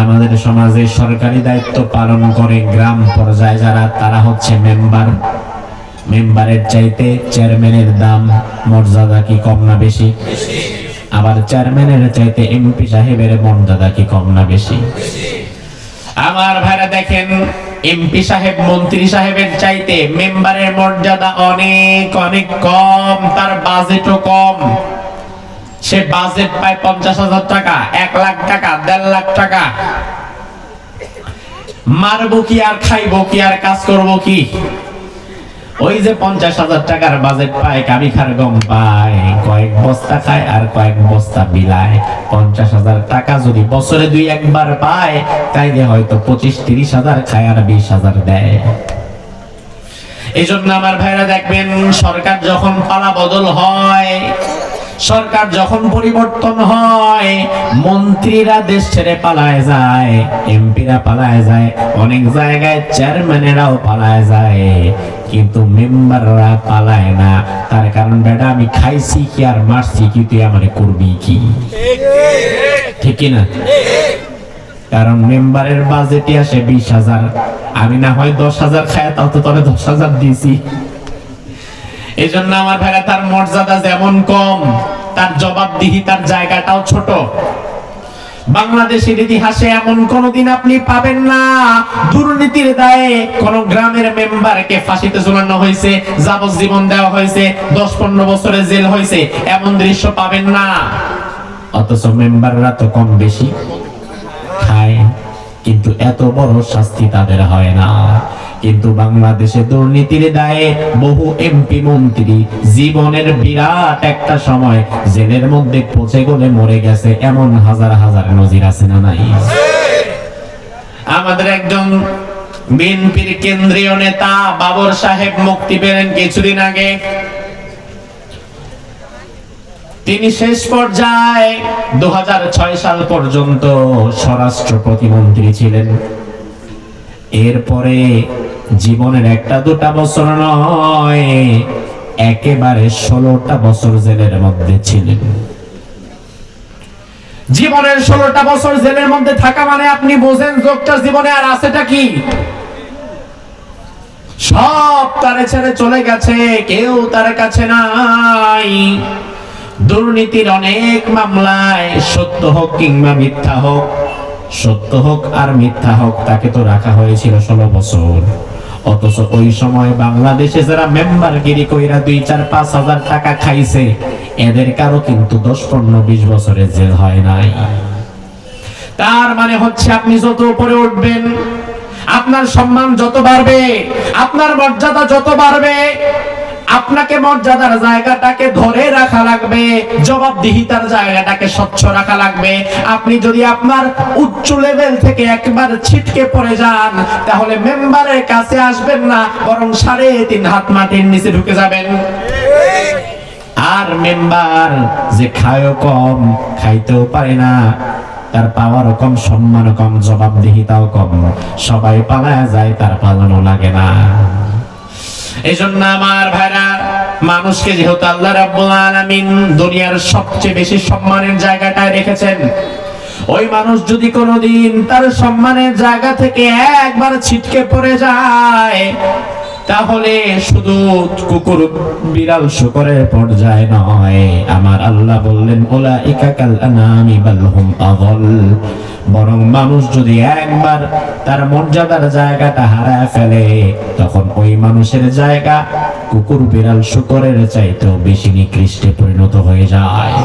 আমাদের সমাজে সরকারি দায়িত্ব পালন করে গ্রাম পর্যায়ে যারা, তারা হচ্ছে মেম্বার। মেম্বারের চাইতে চেয়ারম্যানের দাম, মর্যাদা কি কম না বেশি? আবার চেয়ারম্যানের চাইতে এমপি সাহেবের মর্যাদা কি কম না বেশি? আমার ভাইরা দেখেন, এমপি সাহেব, মন্ত্রী সাহেবের চাইতে মেম্বারের মর্যাদা অনেক অনেক কম, তার বাজেটও কম। সে বাজেট পায় পঞ্চাশ হাজার টাকা, এক লাখ টাকা, দেড় লাখ টাকা। মারবো কি আর খাইবো কি আর কাজ করব কি? ওই যে পঞ্চাশ হাজার টাকার বাজেট পায় কাবি খার গম পায় কয়েক বস্তা খায় আর কয়েক বস্তা বিলায়। পঞ্চাশ হাজার টাকা যদি বছরে দুই একবার পায়, তাইলে হয়তো পঁচিশ, তিরিশ হাজার খায় আর বিশ হাজার দেয়। এই জন্য আমার ভাইরা দেখবেন, সরকার যখন পালা বদল হয় সরকার যখন পরিবর্তন হয়, মন্ত্রীরা দেশ ছেড়ে পালায় যায়, এমপিরা পালায় যায়, অনেক জায়গায় চেয়ারম্যানেরাও পালায় যায়, কিন্তু মেম্বাররা পালায় না। তার কারণ, বেটা, আমি খাইছি কি আর মারছি কি? তুই আমারে করবি কি? ঠিক না কারণ মেম্বারের বাজেটই আসে বিশ হাজার। আমি না হয় দশ হাজার খায়, তাও তো তবে দশ হাজার দিয়েছি। এই জন্য আমার ভাইরা, তার মর্যাদা যেমন কম তার জবাবদিহি, তার জায়গাটাও ছোট। বাংলাদেশের ইতিহাসে এমন কোনদিন আপনি পাবেন না। দুর্নীতির দায়ে কোন গ্রামের মেম্বারকে ফাঁসিতে ঝুলানো হয়েছে, যাবজ্জীবন দেওয়া হয়েছে দশ পনেরো বছরে জেল হয়েছে, এমন দৃশ্য পাবেন না। অথচ মেম্বাররা তো কম বেশি। কিন্তু এত বড় শাস্তি তাদের হয় না। কিন্তু বাংলাদেশে দুর্নীতির দায়ে বহু এমপি মন্ত্রী জীবনের বিরাট একটা সময় জেলের মধ্যে পচে গলে মরে গেছে, এমন হাজার হাজার নজির আছে না নাই? আমাদের একজন বিএনপির কেন্দ্রীয় নেতা বাবর সাহেব মুক্তি পেলেন কিছুদিন আগে। তিনি শেষ পর্যায়ে দু হাজার ছয় সাল পর্যন্ত স্বরাষ্ট্র প্রতিমন্ত্রী ছিলেন। এরপরে জীবনের একটা দুটা বছর নয়, একেবারে ষোলোটা বছর জেলের মধ্যে ছিলেন। জীবনের ষোলোটা বছর জেলের মধ্যে থাকা মানে আপনি বোঝেন লোকটার জীবনে আর আছেটা কি? সব তারে ছেড়ে চলে গেছে, কেউ তার কাছে নাই। দুর্নীতির অনেক মামলায় সত্য হোক কিংবা মিথ্যা হোক, সত্য হোক আর মিথ্যা হোক, তাকে তো রাখা হয়েছিল ষোলো বছর। অথচ ওই সময় বাংলাদেশে যারা মেম্বার গিরি কইরা দুই চার পাঁচ হাজার টাকা খাইছে, এদের কারও কিন্তু দশ, পনেরো, বিশ বছরের জেল হয় নাই। তার মানে হচ্ছে আপনি যত উপরে উঠবেন, আপনার সম্মান যত বাড়বে, আপনার মর্যাদা যত বাড়বে আপনাকে মর্যাদার জায়গাটাকে ধরে রাখা লাগবে, জবাবদিহিতার জায়গাটাকে স্বচ্ছ রাখা লাগবে। আপনি যদি আপনার উচ্চ লেভেল থেকে একবার ছিটকে পড়ে যান, তাহলে মেম্বারের কাছে আসবেন না, বরং সাড়ে তিন হাত মাটির নিচে ঢুকে যাবেন। আর মেম্বার যে খায়ও কম, খাইতেও পারে না, তার পাওয়ারও কম, সম্মানও কম, জবাবদিহিতাও কম। সবাই পালায় যায়, তার পালানো লাগে না। এই জন্য আমার ভাইরা, মানুষকে যেহেতু আল্লাহ রাব্বুল আলামিন দুনিয়ার সবচেয়ে বেশি সম্মানের জায়গাটায় রেখেছেন, ওই মানুষ যদি কোনোদিন তার সম্মানের জায়গা থেকে একবার ছিটকে পড়ে যায় তাহলে শুধু কুকুর বিড়াল শুকরের পর্যায়ে নয়। আমার আল্লাহ বললেন ওলা ইকাকাল আনামি বালহুম আদল। বরং মানুষ যদি একবার তার মর্যাদার জায়গাটা হারায় ফেলে, তখন ওই মানুষের জায়গা কুকুর বিড়াল শুকরের চাইতেও বেশি নিকৃষ্টে পরিণত হয়ে যায়।